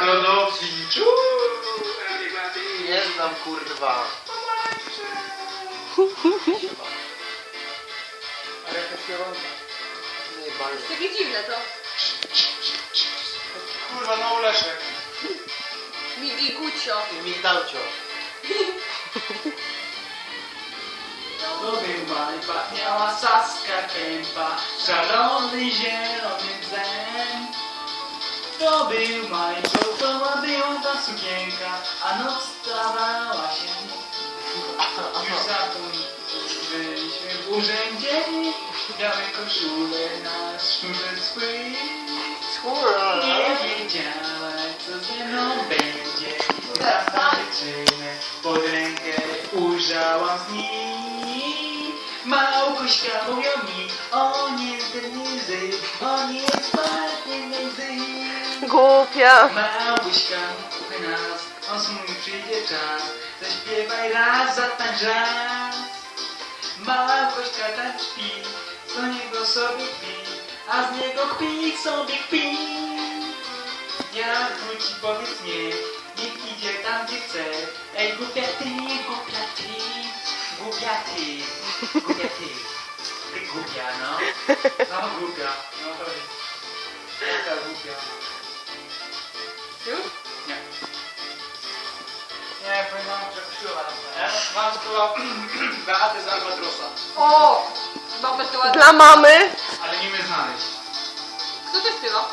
Rodowski. Nie znam kurwa. Ale jaka śpiewanka. Nie bali. Takie dziwne to. Kurwa, no Leszek. Migi Gucio. Migdałcio. To był majba, miała saska kępa, szalony zielony dzen. To był majczo, to ma była ta sukienka, a noc stawała się. Już za to byliśmy w urzędzie, białe koszule na sznurze swój. Skóra. Nie wiedziała, co ze mną będzie. Dziewczynę, pod rękę ujrzałam z niej. Małgośka mówią mi, o nie zdenyzy, o nie. Głupia. Małgośka, słuchaj nas, o mój przyjdzie czas, zaśpiewaj raz, zatańcz raz. Małgośka tak śpi, z niego sobie kpi, a z niego kpi sobie kpi. Jak wróci powiedz nie, niech idzie tam gdzie chce. Ej głupia ty, głupia ty, głupia ty, głupia ty. Ty głupia no. No głupia. No. Jaka głupia. Mam tylko Beatę z Albatrosa. O! To ładnie. Dla mamy. Ale nie umiem znaleźć. Kto to śpiewa?